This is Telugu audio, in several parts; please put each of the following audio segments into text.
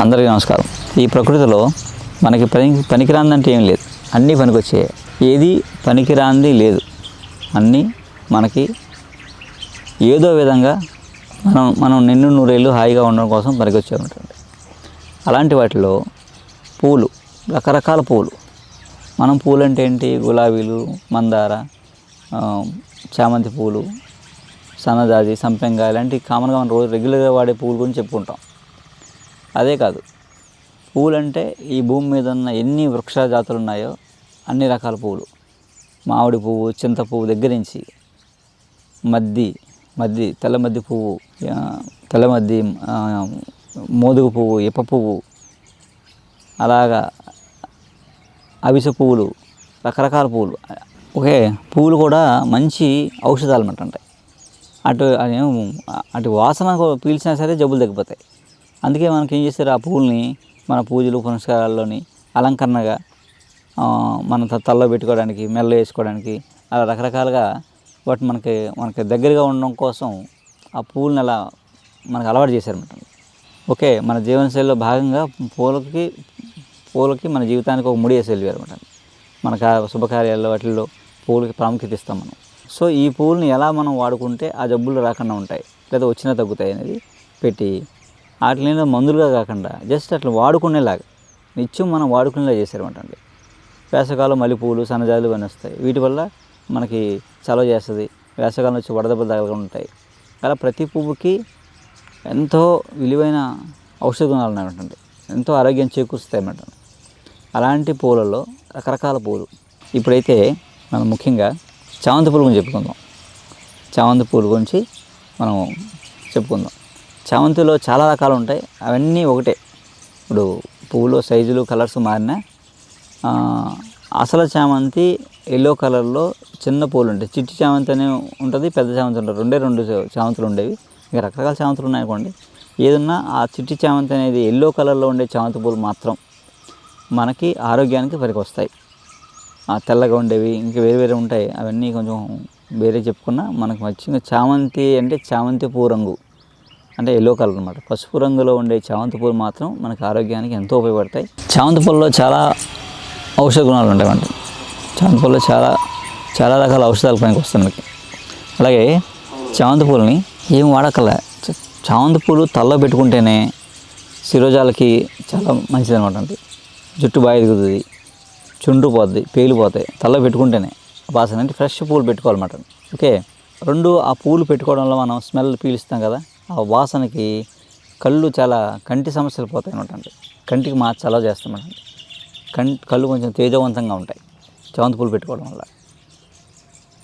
అందరికీ నమస్కారం. ఈ ప్రకృతిలో మనకి పని పనికిరాందంటే ఏం లేదు. అన్నీ పనికొచ్చాయి ఏది పనికిరాంది లేదు. అన్నీ మనకి ఏదో విధంగా మనం మనం నిన్ను నూరేళ్ళు హాయిగా ఉండడం కోసం పనికొచ్చే ఉంటుంది అలాంటి వాటిలో పూలు రకరకాల పూలు. మనం పూలు అంటే ఏంటి? గులాబీలు మందార చామంతి పూలు సన్నజాజి సంపెంగ ఇలాంటి కామన్గా మనం రోజు రెగ్యులర్గా వాడే పూలు గురించి చెప్పుకుంటాం. అదే కాదు. పువ్వులు అంటే ఈ భూమి మీద ఉన్న ఎన్ని వృక్ష జాతులు ఉన్నాయో అన్ని రకాల పువ్వులు మామిడి పువ్వు చింత పువ్వు దగ్గర నుంచి మద్ది మద్ది తెల్ల మద్ది పువ్వు తెల్ల మద్ది మోదుగు పువ్వు ఇప్ప పువ్వు అలాగా అవిసె పువ్వులు రకరకాల పువ్వులు ఓకే పువ్వులు కూడా మంచి ఔషధాలు అన్నమాట. ఉంటాయి అటు అటు వాసన పీల్చినా సరే జబ్బులు తగ్గిపోతాయి. అందుకే మనకి ఏం చేస్తారు? ఆ పూలని మన పూజలు పునస్కారాల్లోని అలంకరణగా మన త- తలలో పెట్టుకోవడానికి మెల్ల వేసుకోవడానికి అలా రకరకాలుగా వాటి మనకి మనకి దగ్గరగా ఉండడం కోసం ఆ పూలని అలా మనకు అలవాటు చేశారన్నమాట ఓకే మన జీవనశైలిలో భాగంగా పూలకి పూలకి మన జీవితానికి ఒక ముడి వేసి అనమాట మన శుభకార్యాల్లో వాటిల్లో పూలకి ప్రాముఖ్యత ఇస్తాం మనం. సో ఈ పూలని ఎలా మనం వాడుకుంటే ఆ జబ్బులు రాకుండా ఉంటాయి లేదా వచ్చినా తగ్గుతాయి అనేది పెట్టి వాటిని మందులుగా కాకుండా జస్ట్ అట్లా వాడుకునేలాగా. నిత్యం మనం వాడుకునేలా చేశారన్నమాట. అండి వేసవకాలం మల్లెపూలు సన్నజాజులు ఇవన్నీ వస్తాయి. వీటి వల్ల మనకి చలవ చేస్తుంది. వేసవకాలం వచ్చి వడదెబ్బలు తగలకుండా ఉంటాయి. అలా ప్రతి పువ్వుకి ఎంతో విలువైన ఔషధ గుణాలు ఉన్నాయి ఎంతో ఆరోగ్యం చేకూరుస్తాయి అన్నమాట అలాంటి పూలలో రకరకాల పూలు. ఇప్పుడైతే మనం ముఖ్యంగా చామంతి పూల గురించి చెప్పుకుందాం. చామంతి పూల గురించి మనం చెప్పుకుందాం. చామంతిలో చాలా రకాలు ఉంటాయి. అవన్నీ ఒకటే. ఇప్పుడు పువ్వులో సైజులు కలర్స్ మారినా అసలు చామంతి ఎల్లో కలర్లో చిన్న పూలు ఉంటాయి. చిట్టి చామంతి అనే ఉంటుంది పెద్ద చామంతి ఉంటుంది. రెండే రెండు చామంతులు ఉండేవి. ఇక రకరకాల చామంతులు ఉన్నాయనుకోండి ఏదన్నా ఆ చిట్టి చామంతి అనేది ఎల్లో కలర్లో ఉండే చామంతి పూలు మాత్రం మనకి ఆరోగ్యానికి పనికొస్తాయి. ఆ తెల్లగా ఉండేవి ఇంకా వేరే వేరే ఉంటాయి. అవన్నీ కొంచెం వేరే చెప్పుకున్నా మనకు మంచిగా చామంతి అంటే చామంతి పూ రంగు అంటే ఎల్లో కలర్ అనమాట పసుపు రంగులో ఉండే చామంతి పూలు మాత్రం మనకి ఆరోగ్యానికి ఎంతో ఉపయోగపడతాయి. చామంతి పూలలో చాలా ఔషధ గుణాలు ఉంటాయండి చామంతి పూలలో చాలా చాలా రకాల ఔషధాలు పనికి వస్తాయి మనకి. అలాగే చామంతి పూలని ఏం వాడకల చామంతి పూలు తల్లో పెట్టుకుంటేనే శిరోజాలకి చాలా మంచిది అనమాట అండి జుట్టు బాగా ఎదుగుతుంది చుండ్రు పోతుంది పేలిపోతాయి తలలో పెట్టుకుంటేనే వాసన అంటే ఫ్రెష్ పూలు పెట్టుకోవాలన్నమాట. ఓకే? రెండు ఆ పూలు పెట్టుకోవడంలో మనం స్మెల్ పీలుస్తాం కదా? ఆ వాసనకి కళ్ళు చాలా కంటి సమస్యలు పోతాయి అనమాట అండి. కంటికి మా చలవ చేస్తామండి. కం కళ్ళు కొంచెం తేజవంతంగా ఉంటాయి. చామంతి పూలు పెట్టుకోవడం వల్ల.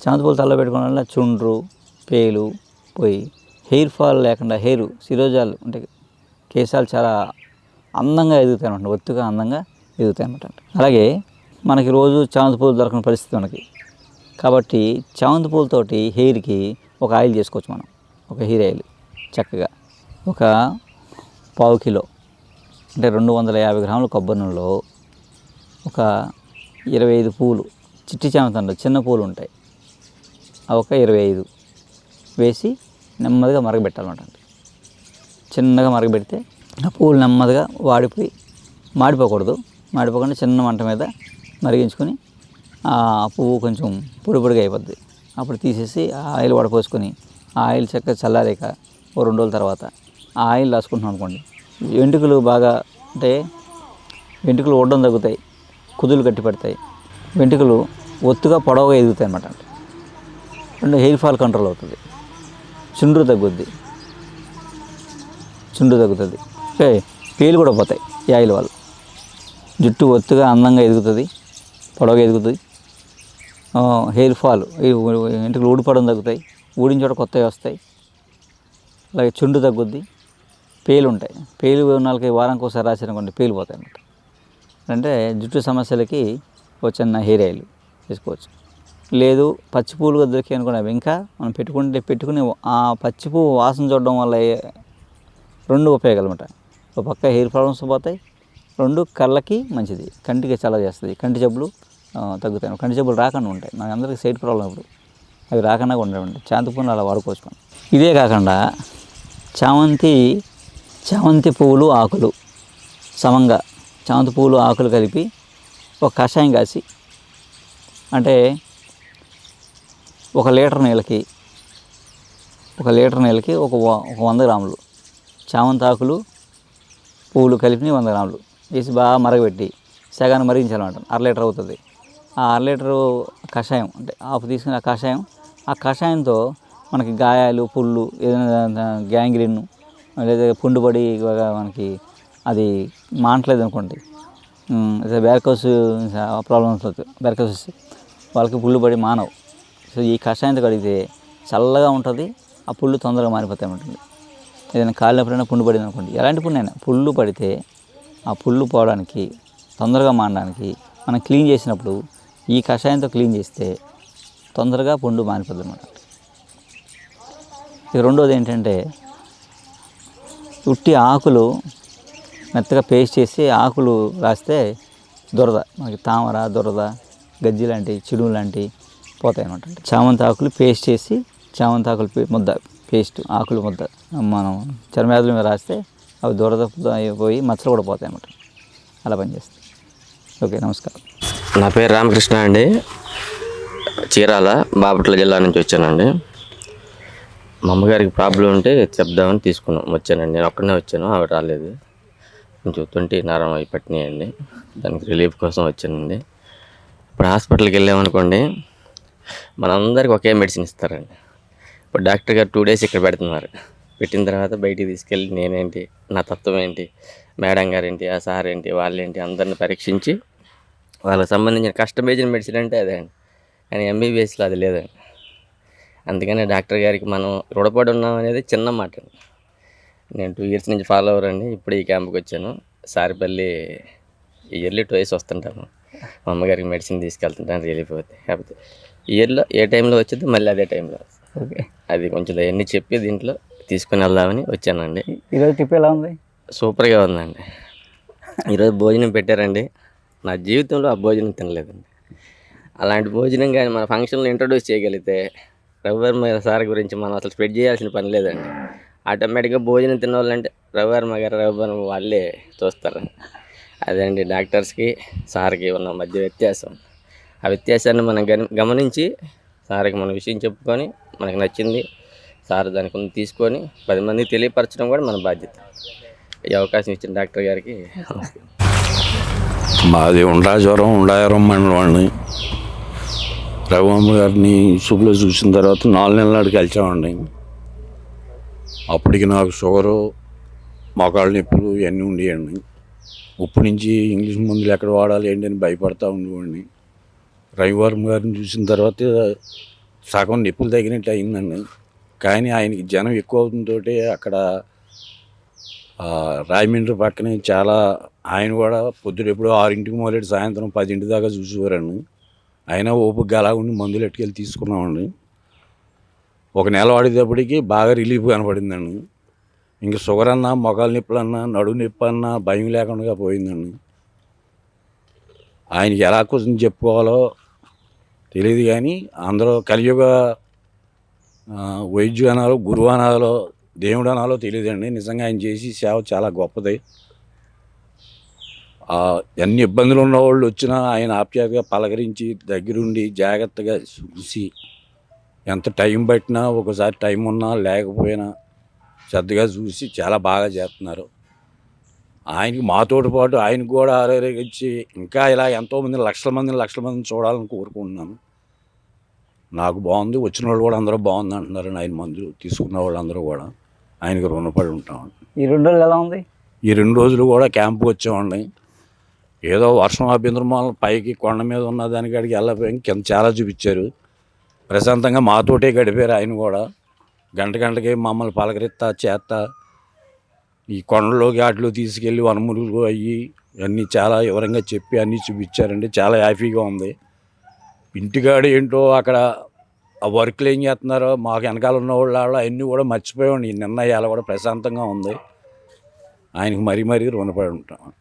చామంతి పూలు తలలో పెట్టుకోవడం వల్ల చుండ్రు పేలు పోయి హెయిర్ ఫాల్ లేకుండా హెయిర్ శిరోజాలు అంటే కేశాలు చాలా అందంగా ఎదుగుతాయి అనమాట ఒత్తుగా అందంగా ఎదుగుతాయి అనమాట అలాగే మనకి రోజు చామంతి పూలు దొరకని పరిస్థితి మనకి. కాబట్టి చామంతి పూలతోటి హెయిర్కి ఒక ఆయిల్ చేసుకోవచ్చు మనం. ఒక హెయిర్ ఆయిల్. చక్కగా ఒక పావు కిలో అంటే రెండు వందల యాభై గ్రాముల కొబ్బరి నూనెలో ఒక ఇరవై ఐదు పూలు చిట్టి చామంతంలో చిన్న పూలు ఉంటాయి. అవి ఒక ఇరవై ఐదు వేసి నెమ్మదిగా మరగబెట్టాలన్నమాట చిన్నగా మరగబెడితే ఆ పూలు నెమ్మదిగా వాడిపోయి మాడిపోకూడదు. మాడిపోకుండా చిన్న మంట మీద మరిగించుకొని ఆ పువ్వు కొంచెం పొడి పొడిగా అయిపోద్ది. అప్పుడు తీసేసి ఆ ఆయిల్ వడపోసుకొని ఆ ఆయిల్ చక్కగా చల్లారాక ఓ రెండు రోజుల తర్వాత ఆ ఆయిల్ రాసుకుంటున్నాం అనుకోండి. వెంట్రుకలు బాగా అంటే వెంట్రుకలు ఒడ్డం తగ్గుతాయి కుదులు గట్టి పడతాయి. వెంట్రుకలు ఒత్తుగా పొడవుగా ఎదుగుతాయి అన్నమాట. రెండు హెయిర్ ఫాల్ కంట్రోల్ అవుతుంది. చుండ్రు తగ్గుద్ది. చుండ్రు తగ్గుతుంది. పేలు కూడా పోతాయి ఈ ఆయిల్ వల్ల. జుట్టు ఒత్తుగా అందంగా ఎదుగుతుంది పొడవుగా ఎదుగుతుంది. హెయిర్ ఫాల్ వెంట్రుకలు ఊడిపడడం తగ్గుతాయి. ఊడిన కొత్తవి వస్తాయి. అలాగే చుండు తగ్గుద్ది. పేలు ఉంటాయి పేలు ఉన్న వారానికి ఒకసారి రాసారనుకోండి పేలు పోతాయి అన్నమాట అంటే జుట్టు సమస్యలకి ఒక చిన్న హెయిర్ ఆయిల్ వేసుకోవచ్చు. లేదు పచ్చి పూలుగా దొరికాయి అనుకోండి అవి ఇంకా మనం పెట్టుకుంటే పెట్టుకుని ఆ పచ్చి పువ్వు వాసన చూడడం వల్ల రెండు ఉపయోగాలు ఉంటాయి ఒక పక్క హెయిర్ ప్రాబ్లమ్స్ పోతాయి రెండు కళ్ళకి మంచిది. కంటికి చాలా చేస్తుంది. కంటి జబ్బులు తగ్గుతాయి. కంటి జబ్బులు రాకుండా ఉంటాయి. మన అందరికీ సైడ్ ప్రాబ్లం ఇప్పుడు. అవి రాకుండా ఉండవండి చాంతి పువ్వులు అలా వాడుకోవచ్చు మనం. ఇదే కాకుండా చామంతి చామంతి పువ్వులు ఆకులు. సమంగా చామంతి పూలు ఆకులు కలిపి ఒక కషాయం కాసి అంటే ఒక లీటర్ నీళ్ళకి ఒక లీటర్ నీళ్ళకి ఒక ఒక వంద గ్రాములు. చామంతి ఆకులు పువ్వులు కలిపి వంద గ్రాములు. వేసి బాగా మరగబెట్టి సగాన్ని మరిగించాలన్నమాట. అర లీటర్ అవుతుంది. ఆ అర లీటరు కషాయం అంటే ఆపు తీసుకుని ఆ కషాయం ఆ కషాయంతో మనకి గాయాలు పుళ్ళు ఏదైనా గ్యాంగ్రీన్ లేదా పుండుపడి మనకి అది మానట్లేదు అనుకోండి. బ్యారకోస్ ప్రాబ్లమ్స్ బ్యారకోస్ వాళ్ళకి పుళ్ళు పడి మానవు. సో ఈ కషాయంతో కడిగితే చల్లగా ఉంటుంది ఆ పుళ్ళు తొందరగా మారిపోతాయి ఉంటుంది ఏదైనా కాలినప్పుడైనా పుండు పడింది అనుకోండి ఎలాంటి పుండు అయినా పుళ్ళు పడితే ఆ పుళ్ళు పోవడానికి తొందరగా మానడానికి మనం క్లీన్ చేసినప్పుడు ఈ కషాయంతో క్లీన్ చేస్తే తొందరగా పుండు మారిపోతుంది అనమాట ఇక రెండోది ఏంటంటే ఉట్టి ఆకులు మెత్తగా పేస్ట్ చేసి ఆకులు రాస్తే దురద మనకి తామర దురద గజ్జి లాంటి చిడుము లాంటి పోతాయి అనమాట చామంతి ఆకులు పేస్ట్ చేసి చామంతి ఆకులు పే- ముద్ద పేస్ట్ ఆకులు ముద్ద మనం చర్మవ్యాధుల మీద రాస్తే అవి దురద పోయి మచ్చలు కూడా పోతాయి అనమాట అలా పనిచేస్తాయి ఓకే నమస్కారం. నా పేరు రామకృష్ణ అండి. చీరాల బాపట్ల జిల్లా నుంచి వచ్చానండి. మా అమ్మగారికి ప్రాబ్లం ఉంటే చెప్దామని తీసుకున్నాం. వచ్చానండి. నేను ఒక్కడనే వచ్చాను. ఆవిడ రాలేదు. కొంచెం తొంటి నరం అవి పట్టినాయండి. దానికి రిలీఫ్ కోసం వచ్చానండి. ఇప్పుడు హాస్పిటల్కి వెళ్ళామనుకోండి మనందరికి ఒకే మెడిసిన్ ఇస్తారండి. ఇప్పుడు డాక్టర్ గారు టూ డేస్ ఇక్కడ పెడుతున్నారు. పెట్టిన తర్వాత బయటికి తీసుకెళ్ళి నేనేంటి నా తత్వం ఏంటి మేడం గారు ఏంటి ఆ సార్ ఏంటి వాళ్ళేంటి అందరిని పరీక్షించి వాళ్ళకి సంబంధించిన కస్టమైజ్డ్ మెడిసిన్ అంటే అదే అండి. కానీ ఎంబీబీఎస్లో అది లేదండి. అందుకని డాక్టర్ గారికి మనం రుణపడి ఉన్నాం అనేది చిన్న మాట. అండి నేను టూ ఇయర్స్ నుంచి ఫాలో అవ్వరండి. ఇప్పుడు ఈ క్యాంప్కి వచ్చాను. సారిపల్లి ఇయర్లీ టైస్ వస్తుంటాను. మా అమ్మగారికి మెడిసిన్ తీసుకెళ్తుంటాను రిలీఫ్ అవుతాయి కాకపోతే ఇయర్లో ఏ టైంలో వచ్చిందో మళ్ళీ అదే టైంలో ఓకే అది కొంచెం అవన్నీ చెప్పి దీంట్లో తీసుకుని వెళ్దామని వచ్చానండి. ఈరోజు ట్రిప్ ఎలా ఉంది? సూపర్గా ఉందండి. ఈరోజు భోజనం పెట్టారండి. నా జీవితంలో ఆ భోజనం తినలేదండి. అలాంటి భోజనం కానీ మన ఫంక్షన్లో ఇంట్రొడ్యూస్ చేయగలిగితే రవివర్మ సార్ గురించి మనం అసలు స్ప్రెడ్ చేయాల్సిన పని లేదండి. ఆటోమేటిక్గా భోజనం తినవాలంటే రవివర్మ గారు రవివర్మ వాళ్ళే చూస్తారు. అదండి డాక్టర్స్కి సార్కి ఉన్న మధ్య వ్యత్యాసం. ఆ వ్యత్యాసాన్ని మనం గమనించి సార్కి మన విషయం చెప్పుకొని మనకు నచ్చింది సార్ దానికి కొంత తీసుకొని పది మందికి తెలియపరచడం కూడా మన బాధ్యత. ఈ అవకాశం ఇచ్చిన డాక్టర్ గారికి మాది ఉండా జ్వరం ఉండా జ్వరం మన అండి. రఘుమామ గారిని చూపులో చూసిన తర్వాత నాలుగు నెలల నాడు కలిసామండి. అప్పటికి నాకు షుగరు మోకాళ్ళ నొప్పులు ఇవన్నీ ఉండేయండి. ఉప్పు నుంచి ఇంగ్లీష్ మందులు ఎక్కడ వాడాలి ఏంటి అని భయపడతా ఉండేవాడిని. రవివారం గారిని చూసిన తర్వాత సగం నొప్పులు తగినట్టు అయిందండి. కానీ ఆయనకి జనం ఎక్కువ అవుతుందోటి అక్కడ రాజమండ్రి పక్కనే చాలా ఆయన కూడా పొద్దున ఎప్పుడో ఆరింటికి మొదలెట్టి సాయంత్రం పదింటి దాకా చూసేవారండి. అయినా ఓపిక అలా ఉండి మందులు ఎట్టుకెళ్ళి తీసుకున్నామండి. ఒక నెల వాడేటప్పటికి బాగా రిలీఫ్ కనపడిందండి. ఇంకా షుగర్ అన్నా మొగాలు నొప్పులు అన్నా నడుము నొప్పి అన్నా భయం లేకుండా పోయిందండి. ఆయనకి ఎలా కోసం చెప్పుకోవాలో తెలియదు కానీ అందరూ కలియుగ వైద్యు అనాలో గురువు అనాలో దేవుడు అనాలో తెలియదండి నిజంగా ఆయన చేసి సేవ చాలా గొప్పది. ఎన్ని ఇబ్బందులు ఉన్న వాళ్ళు వచ్చినా ఆయన ఆప్యాయతగా పలకరించి దగ్గరుండి జాగ్రత్తగా చూసి ఎంత టైం పట్టినా ఒకసారి టైం ఉన్నా లేకపోయినా శ్రద్ధగా చూసి చాలా బాగా చేస్తున్నారు. ఆయనకి మాతోటి పాటు ఆయనకు కూడా ఆరోగ్యించి ఇంకా ఇలా ఎంతోమంది లక్షల మందిని లక్షల మందిని చూడాలని కోరుకుంటున్నాను. నాకు బాగుంది వచ్చిన వాళ్ళు కూడా అందరూ బాగుంది అంటున్నారు. ఆయన మందులు తీసుకున్న వాళ్ళందరూ కూడా ఆయనకు రుణపడి ఉంటాం. ఈ రెండు రోజులు ఎలా ఉంది? ఈ రెండు రోజులు కూడా క్యాంపు వచ్చామండి ఏదో వర్షం అభ్యంతరం పైకి కొండ మీద ఉన్న దానికి అడిగి వెళ్ళిపోయి కింద చాలా చూపించారు. ప్రశాంతంగా మాతోటే గడిపారు ఆయన కూడా. గంట గంటకి మమ్మల్ని పలకరిస్తా చేస్తా. ఈ కొండలోకి వాటిలో తీసుకెళ్ళి వనములు అయ్యి అన్నీ చాలా వివరంగా చెప్పి అన్నీ చూపించారండి. చాలా హ్యాపీగా ఉంది. ఇంటికాడ ఏంటో అక్కడ ఆ వర్క్లు ఏం చేస్తున్నారో మాకు వెనకాల ఉన్న వాళ్ళు అవన్నీ కూడా మర్చిపోయాం నిన్న నిర్ణయాలు కూడా ప్రశాంతంగా ఉంది. ఆయనకు మరీ మరీ రుణపడి ఉంటాం.